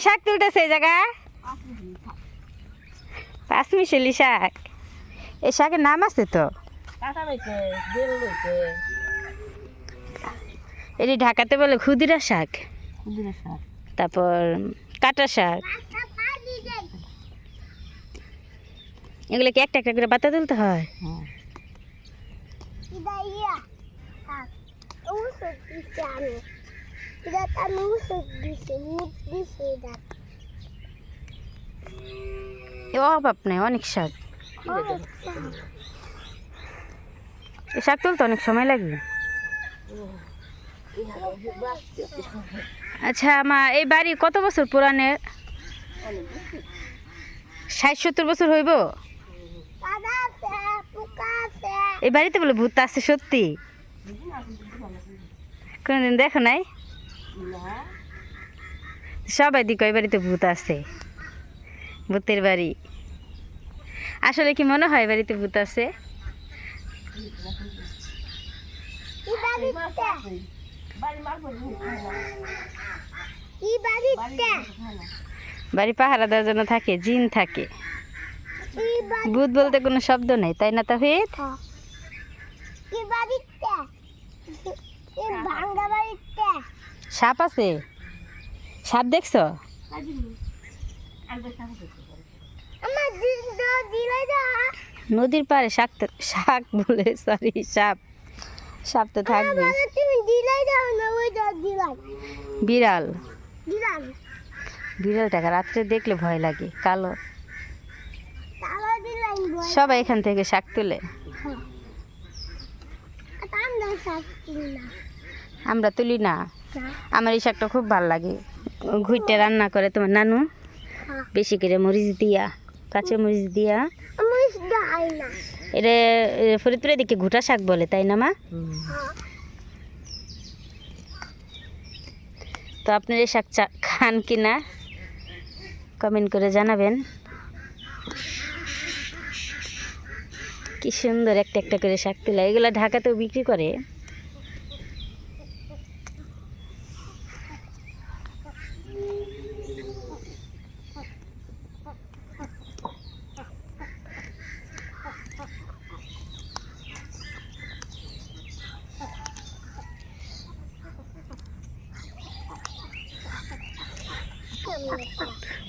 শাক তুলতেছে এই জায়গা পাঁচ মিশালি শাক এই শাকের নাম আছে তো এটি ঢাকাতে বলে ক্ষুদিরা শাক শাক তারপর কাটা শাক এগুলো কি একটা একটা করে পাতা তুলতে হয় হ্যাঁ এ অভাব নেই অনেক শাক। এই শাক তুলতে অনেক সময় লাগবে আচ্ছা মা এই বাড়ি কত বছর পুরানের? ষাট সত্তর বছর হইব? এই বাড়িতে বলে ভূত আছে সত্যি। কোনদিন দেখো নাই? সবাই দিকে এই বাড়িতে ভূত আছে? ভূতের বাড়ি। আসলে কি মনে হয় বাড়িতে ভূত আছে? বাড়ি পাহারা দেওয়ার জন্য থাকে জিন থাকে। ভূত বলতে কোনো শব্দ নেই তাই না তাহিদ? সাপ আছে? সাপ দেখছ? নদীর পাড়ে শাক তো শাক বলে সরি সাপ। সাপ তো থাকবে বিড়াল। বিড়ালটাকে রাত্রে দেখলে ভয় লাগে কালো। সবাই এখান থেকে শাক তুলে। আমরা তুলি না। আমার এই শাকটা খুব ভালো লাগে। ঘুইটে রান্না করে তোমার নানু। বেশি করে মরিচ দিয়া কাঁচা মরিচ দিয়া। এটা এ, ফরিদপুরের দিকে ঘুটা শাক বলে তাই না মা? তো আপনার এই শাক খান কি না? কমেন্ট করে জানাবেন। কি সুন্দর একটা একটা করে শাক তুলা। এগুলো ঢাকাতেও বিক্রি করে।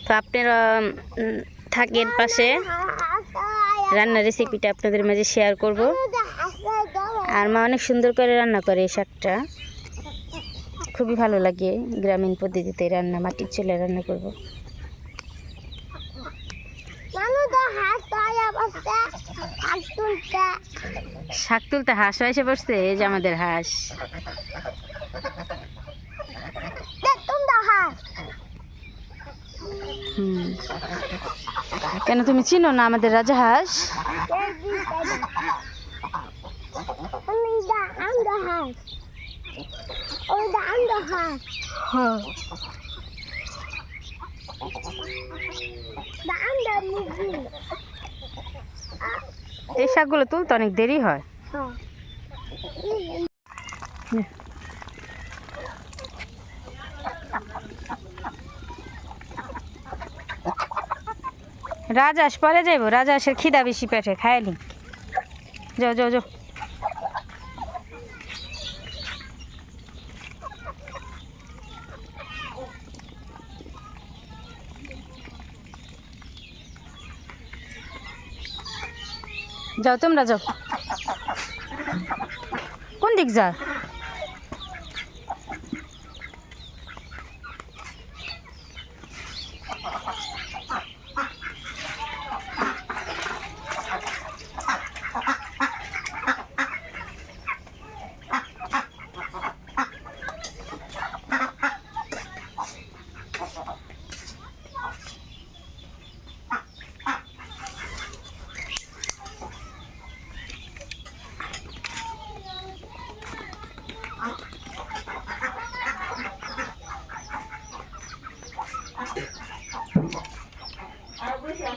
তো আপনারা থাকেন পাশে। রান্নার রেসিপিটা আপনাদের মাঝে শেয়ার করব। আর মা অনেক সুন্দর করে রান্না করে এই শাকটা। খুবই ভালো লাগে গ্রামীণ পদ্ধতিতে রান্না, মাটির চুলে রান্না করব। শাক তুলতে হাঁস এসে পড়ছে এই যে আমাদের হাঁস। কেন তুমি চিনো না আমাদের রাজা হাঁস? হ্যাঁ এই শাকগুলো তুলতে অনেক দেরি হয়। রাজাস পরে যাইব রাজাসের খিদা বেশি পেটে খায়নি যাও যাও যাও। যাও, তোমরা যাও। কোন দিক যা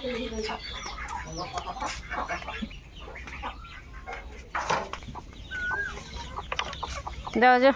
যাও। যাও যাও।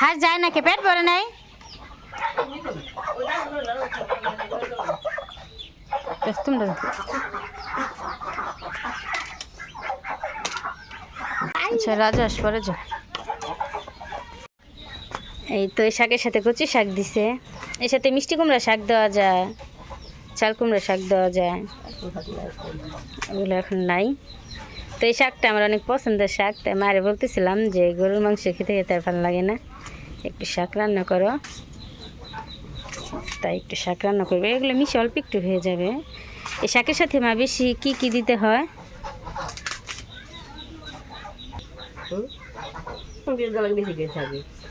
হাঁস যায় না কে, পেট ভরে নাই। আচ্ছা পরে যাও এই তো এই শাকের সাথে কচি শাক দিছে। এর সাথে মিষ্টি কুমড়া শাক দেওয়া যায়, চাল কুমড়া শাক দেওয়া যায়। ওগুলো এখন নাই। তো এই শাকটা আমার অনেক পছন্দের শাক, তাই মারে বলতেছিলাম যে গরুর মাংস খেতে খেতে আর ভালো লাগে না। একটু শাক রান্না করো। তাই একটু শাক রান্না করবে। এগুলো মিশে অল্প একটু হয়ে যাবে। এই শাকের সাথে মা বেশি কি কি দিতে হয়?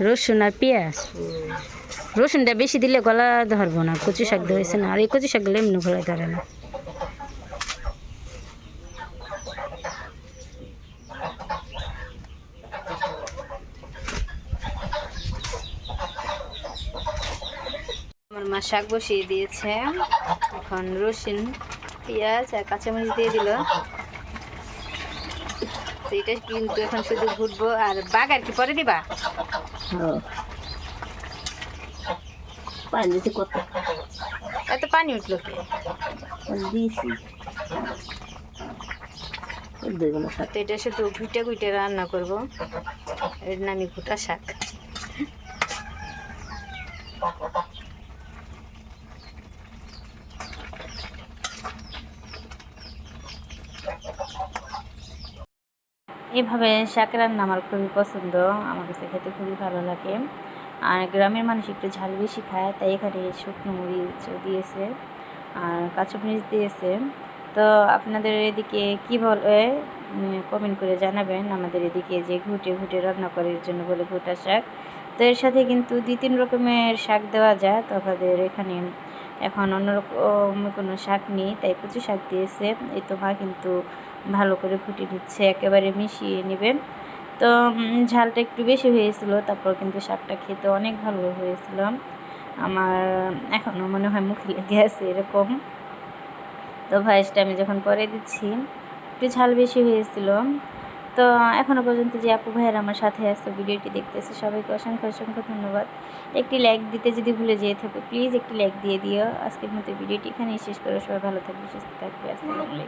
রসুন আর পেঁয়াজ। রসুনটা বেশি দিলে গলা ধরবো না কচু শাক ধরেছে না। আর এই কচু শাকগুলো এমনি গলায় ধরে না। আমার মা শাক বসিয়ে দিয়েছে। এখন রসুন পেঁয়াজ আর কাঁচামরিচ দিয়ে দিল। তো এটা কিন্তু এখন শুধু ঘুরবো আর বাগার কি পরে দিবা? হ্যাঁ। পানি দিতে কত? এত পানি উঠল দিয়েছি। তো এটা শুধু ঘুটে ঘুটে রান্না করব। এর নামই ঘুটা শাক। এভাবে শাক রান্না আমার খুবই পছন্দ। আমার কাছে খেতে খুবই ভালো লাগে। আর গ্রামের মানুষ একটু ঝাল বেশি খায়, তাই এখানে শুকনো মরিচ দিয়েছে আর কাঁচা মরিচ দিয়েছে। তো আপনাদের এদিকে কি বলে কমেন্ট করে জানাবেন আমাদের এদিকে যে ঘুটে ঘুটে রান্না করার জন্য বলে ঘুটা শাক। তো এর সাথে কিন্তু দুই তিন রকমের শাক দেওয়া যায়। তো আপনাদের এখানে এখন অন্যরকম কোনো শাক নেই, তাই কচু শাক দিয়েছে। এই তো কিন্তু ভালো করে ফুটে নিচ্ছে, একেবারে মিশিয়ে নেবেন তো ঝালটা একটু বেশি হয়েছিল, তারপর কিন্তু শাকটা খেতে অনেক ভালো হয়েছিল। আমার এখনও মনে হয় মুখে লেগে আছে এরকম। তো ভয়েসটা আমি যখন পরে দিচ্ছি, একটু ঝাল বেশি হয়েছিল। তো এখনও পর্যন্ত যে আপু ভাইয়ের আমার সাথে আসতো ভিডিওটি দেখতেছে, সবাইকে অসংখ্য অসংখ্য ধন্যবাদ। একটি লাইক দিতে যদি ভুলে যেয়ে থাকো প্লিজ একটি লাইক দিয়ে দিও। আজকের মতো ভিডিওটি এখানেই শেষ করো। সবাই ভালো থাকবে, সুস্থ থাকবে। আসসালামু আলাইকুম।